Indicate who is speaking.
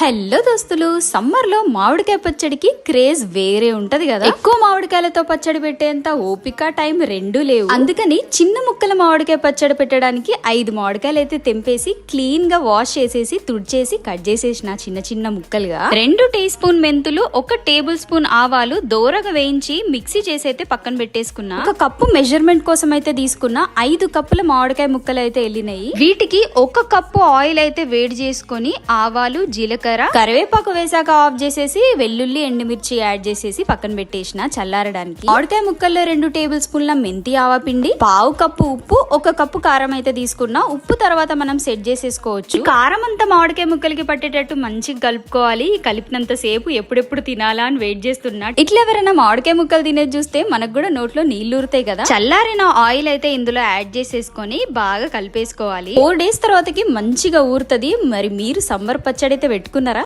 Speaker 1: Hello దోస్తులు సమ్మర్లో మామిడికాయ పచ్చడికి క్రేజ్ వేరే ఉంటది కదా. ఎక్కువ మామిడికాయలతో పచ్చడి పెట్టేంత ఓపిక టైం రెండూ లేవు. అందుకని చిన్న ముక్కల మామిడికాయ పచ్చడి పెట్టడానికి ఐదు మామిడికాయలు అయితే తెంపేసి క్లీన్గా వాష్ చేసేసి తుడిచేసి కట్ చేసేసిన చిన్న చిన్న ముక్కలుగా. రెండు టీ స్పూన్ మెంతులు ఒక టేబుల్ స్పూన్ ఆవాలు దోరగా వేయించి మిక్సీ చేసి అయితే పక్కన పెట్టేసుకున్నా. ఒక కప్పు మెజర్మెంట్ కోసం అయితే తీసుకున్న ఐదు కప్పుల మామిడికాయ ముక్కలు అయితే వెళ్ళినాయి వీటికి ఒక కప్పు ఆయిల్ అయితే వేడి చేసుకొని ఆవాలు జీలకర్ర కరివేపాకు వేసాక ఆఫ్ చేసేసి వెల్లుల్లి ఎండుమిర్చి యాడ్ చేసేసి పక్కన పెట్టేసిన చల్లారడానికి. మామిడికాయ ముక్కల్లో రెండు టేబుల్ స్పూన్ల మెంతి ఆవ పిండి పావు కప్పు ఉప్పు ఒక కప్పు కారం అయితే తీసుకున్నా ఉప్పు తర్వాత మనం సెట్ చేసేసుకోవచ్చు. కారం అంతా మామిడికాయ ముక్కలకి పట్టేటట్టు మంచిగా కలుపుకోవాలి. కలిపినంత సేపు ఎప్పుడెప్పుడు తినాలా అని వెయిట్ చేస్తున్నా. ఇట్లా ఎవరైనా మామిడికాయ ముక్కలు తినేది చూస్తే మనకు కూడా నోట్లో నీళ్ళు ఊరుతాయి కదా. చల్లారిన ఆయిల్ అయితే ఇందులో యాడ్ చేసేసుకొని బాగా కలిపేసుకోవాలి. ఫోర్ డేస్ తర్వాతకి మంచిగా ఊరుతది. మరి మీరు సమ్మర్ పచ్చడి అయితే తెలుసుకున్నారా